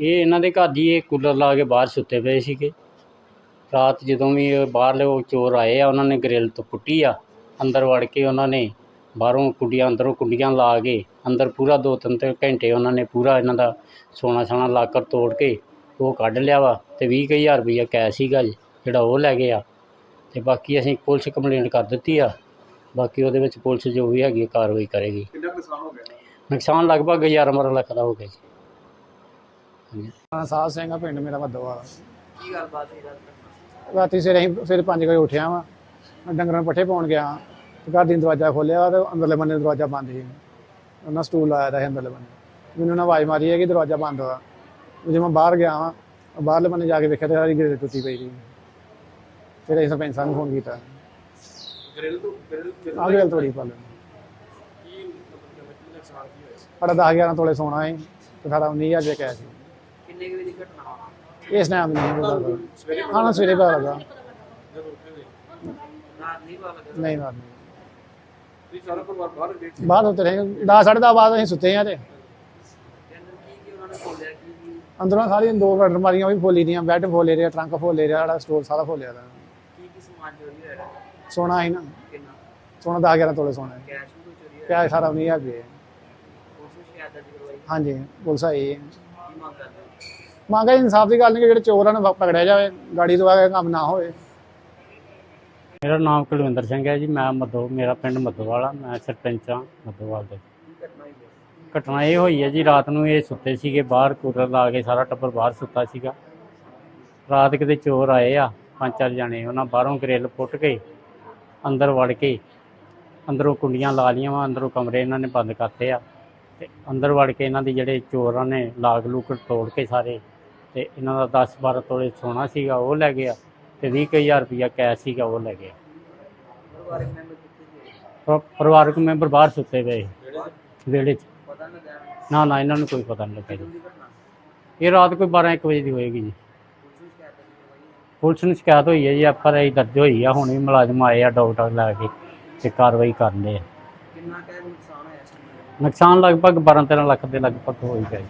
ਇਹ ਇਹਨਾਂ ਦੇ ਘਰ ਜੀ ਇਹ ਕੂਲਰ ਲਾ ਕੇ ਬਾਹਰ ਸੁੱਤੇ ਪਏ ਸੀਗੇ। ਰਾਤ ਜਦੋਂ ਵੀ ਇਹ ਬਾਹਰਲੇ ਉਹ ਚੋਰ ਆਏ ਆ ਉਹਨਾਂ ਨੇ ਗ੍ਰਿਲ ਤੋਂ ਪੁੱਟੀ ਆ। ਅੰਦਰ ਵੜ ਕੇ ਉਹਨਾਂ ਨੇ ਬਾਹਰੋਂ ਕੁੰਡੀਆਂ ਅੰਦਰੋਂ ਕੁੰਡੀਆਂ ਲਾ ਕੇ ਅੰਦਰ ਪੂਰਾ ਦੋ ਤਿੰਨ ਤੇ ਘੰਟੇ ਉਹਨਾਂ ਨੇ ਪੂਰਾ ਇਹਨਾਂ ਦਾ ਸੋਨਾ ਸਾਨਾ ਲਾਕਰ ਤੋੜ ਕੇ ਉਹ ਕੱਢ ਲਿਆ ਵਾ ਤੇ 20000 ਰੁਪਈਆ ਕੈਸ਼ ਸੀਗਾ ਜੀ ਜਿਹੜਾ ਉਹ ਲੈ ਗਏ ਆ। ਤੇ ਬਾਕੀ ਅਸੀਂ ਪੁਲਿਸ ਕੰਪਲੇਂਟ ਕਰ ਦਿੱਤੀ ਆ। ਬਾਕੀ ਉਹਦੇ ਵਿੱਚ ਪੁਲਿਸ ਜੋ ਵੀ ਹੈਗੀ ਆ ਕਾਰਵਾਈ ਕਰੇਗੀ। ਕਿੰਨਾ ਕੁ ਨੁਕਸਾਨ ਹੋ ਗਿਆ? ਨੁਕਸਾਨ ਲਗਭਗ 11 12 ਲੱਖ ਦਾ ਹੋ ਗਿਆ ਜੀ। ਹਾਂ ਸਾਧ ਸਿੰਘ ਆ ਪਿੰਡ ਮੇਰਾ ਮੱਦੋਵਾਲ ਕੀ ਗੱਲਬਾਤ ਹੈ ਰਾਤ ਰਾਤੀ ਸਵੇਰੇ ਅਸੀਂ ਸਵੇਰੇ 5 ਵਜੇ ਉੱਠਿਆ ਵਾਂ ਮੈਂ ਡੰਗਰਾਂ ਨੂੰ ਪੱਠੇ ਪਾਉਣ ਗਿਆ ਤੇ ਘਰ ਦੀ ਦਰਵਾਜ਼ਾ ਖੋਲਿਆ ਤੇ ਅੰਦਰਲੇ ਬੰਨੇ ਦਰਵਾਜ਼ਾ ਬੰਦ ਸੀ। ਉਹਨਾਂ ਸਟੂਲ ਲਾਇਆ ਦਾ ਸੀ ਅੰਦਰਲੇ ਬੰਨੇ। ਮੈਨੂੰ ਉਹਨਾਂ ਆਵਾਜ਼ ਮਾਰੀ ਹੈ ਕਿ ਦਰਵਾਜ਼ਾ ਬੰਦ ਹੋਇਆ ਜਦੋਂ ਮੈਂ ਬਾਹਰ ਗਿਆ ਵਾਂ ਬਾਹਰਲੇ ਬੰਨੇ ਜਾ ਕੇ ਵੇਖਿਆ ਤੇ ਸਾਰੀ ਗ੍ਰਿਲ ਟੁੱਟੀ ਪਈ ਸੀ। ਫਿਰ ਅਸੀਂ ਸਰਪੰਚ ਸਾਹਿਬ ਨੂੰ ਫੋਨ ਕੀਤਾ। ਗ੍ਰਿਲ ਤੋਂ ਗ੍ਰਿਲ ਆ ਗ੍ਰਿਲ ਤੋੜੀ ਪਾ ਲੈਣੀ ਕੀ ਮਤਲਬ ਕਿ ਨੁਕਸਾਨ ਕੀ ਹੋਇਆ ਸੀ? ਸਾਡਾ 10 11 ਤੋਲੇ ਸੋਨਾ ਸੀ ਤੇ ਸਾਡਾ 19000 ਰੁਪਏ ਕੈਸ਼ ਸੀ ਕਿੰਨੇ ਕੁ ਵਜੇ ਦੀ ਘਟਨਾ ਵਾ? ਇਸ ਟਾਈਮ ਨਹੀਂ ਪਤਾ ਲੱਗਾ ਸਵੇਰੇ ਹਾਂ ਪਤਾ ਲੱਗਾ ਨਹੀਂ ਲੱਗਾ ਨਹੀਂ ਸਾਰਾ ਪਰਿਵਾਰ ਬਾਹਰ ਗਏ ਸੀ? ਬਾਹਰ ਉੱਤੇ ਰਹੇ। 10 ਸਾਢੇ ਦਸ ਬਾਅਦ ਅਸੀਂ ਸੁੱਤੇ ਆ ਤੇ। ਅੰਦਰੋਂ ਸਾਰੀਆਂ ਦੋ ਅਲਮਾਰੀਆਂ ਵੀ ਫੋਲੀ ਦੀਆਂ। ਬੈੱਡ ਫੋਲੇ ਰਿਹਾ ਟਰੰਕ ਫੋਲੇ ਰਿਹਾ ਸਾਡਾ ਸਟੋਰ ਸਾਰਾ ਫੋਲਿਆ ਦਾ। ਕੀ ਕੀ ਸਮਾਨ ਚੋਰੀ ਹੋਇਆ ਹੈ? ਸੋਨਾ ਸੀ ਨਾ। ਕਿੰਨਾ? ਸੋਨਾ 10 11 ਤੋਲੇ ਸੋਨਾ। ਹੈ ਕੈਸ਼ ਵੀ ਚੋਰੀ ਹੋਇਆ? ਕਿਆ ਸਾਰਾ ਨਹੀਂ ਦਰਜ ਕਰਵਾਈ? ਹਾਂਜੀ ਪੁਲਿਸ ਆਈ ਹੈ। ਕੀ ਮੰਗ ਇਨਸਾਫ ਦੀ ਗੱਲ ਨਹੀਂ ਕਿ ਜਿਹੜੇ ਚੋਰਾਂ ਨੂੰ ਪਕੜਿਆ ਜਾਵੇ, ਗਾੜੀ ਤੋਂ ਆ ਕੰਮ ਨਾ ਹੋਵੇ। ਮੇਰਾ ਨਾਮ ਕੁਲਵਿੰਦਰ ਸਿੰਘ ਹੈ ਜੀ, ਮੈਂ ਮੱਦੋ ਮੇਰਾ ਪਿੰਡ ਮੱਦੋਵਾਲ ਆ, ਮੈਂ ਸਰਪੰਚ ਹਾਂ ਮੱਦੋਵਾਲ ਦੇ। ਘਟਨਾ ਇਹ ਹੋਈ ਹੈ ਜੀ, ਰਾਤ ਨੂੰ ਇਹ ਸੁੱਤੇ ਸੀਗੇ ਬਾਹਰ, ਕੂਲਰ ਲਾ ਕੇ ਸਾਰਾ ਟੱਬਰ ਬਾਹਰ ਸੁੱਤਾ ਸੀਗਾ। ਰਾਤ ਕਿਤੇ ਚੋਰ ਆਏ ਆ, ਪੰਜ ਚਾਰ ਜਣੇ, ਉਹਨਾਂ ਬਾਹਰੋਂ ਗ੍ਰਿਲ ਪੁੱਟ ਕੇ ਅੰਦਰ ਵੜ ਕੇ ਅੰਦਰੋਂ ਕੁੰਡੀਆਂ ਲਾ ਲਈਆਂ ਵਾ, ਅੰਦਰੋਂ ਕਮਰੇ ਇਹਨਾਂ ਨੇ ਬੰਦ ਕਰਤੇ ਆ। ਤੇ ਅੰਦਰ ਵੜ ਕੇ ਇਹਨਾਂ ਦੇ ਜਿਹੜੇ ਚੋਰਾਂ ਨੇ ਲਾਗ ਲੂਕ ਤੋੜ ਕੇ ਸਾਰੇ ਤੇ ਇਹਨਾਂ ਦਾ 10 12 ਤੋਲੇ ਸੋਨਾ ਸੀਗਾ ਉਹ ਲੈ ਗਿਆ ਤੇ 20000 ਰੁਪਇਆ ਕੈਸ਼ ਸੀਗਾ ਉਹ ਲੈ ਗਿਆ। ਪਰਿਵਾਰਕ ਮੈਂਬਰ ਪਰਿਵਾਰਕ ਬਾਹਰ ਸੁੱਤੇ ਪਏ ਵਿਹੜੇ 'ਚ। ਪਤਾ ਨਾ ਨਾ ਨਾ ਇਹਨਾਂ ਨੂੰ ਕੋਈ ਪਤਾ ਨਹੀਂ ਲੱਗਾ ਕਦੋਂ ਜੀ। ਦੀ ਘਟਨਾ? ਇਹ ਰਾਤ ਕੋਈ 12 1 ਵਜੇ ਦੀ ਹੋਏਗੀ ਜੀ। ਪੁਲਿਸ ਨੂੰ ਸ਼ਿਕਾਇਤ ਹੋਈ? ਹੈ ਜੀ ਐਫ ਆਰ ਆਈ ਦਰਜ ਹੋਈ ਆ ਹੁਣ ਵੀ ਮੁਲਾਜ਼ਮ ਆਏ ਆ ਡਾਕਟਰ ਲੈ ਕੇ ਤੇ ਕਾਰਵਾਈ ਕਰਨ ਦੇ ਆ। ਕਿੰਨਾ ਕੁ ਨੁਕਸਾਨ ਹੋਇਆ ਇਸ? ਨੁਕਸਾਨ ਲਗਭਗ 12 13 ਲੱਖ ਦੇ ਲਗਭਗ ਹੋਈ ਗਿਆ ਜੀ।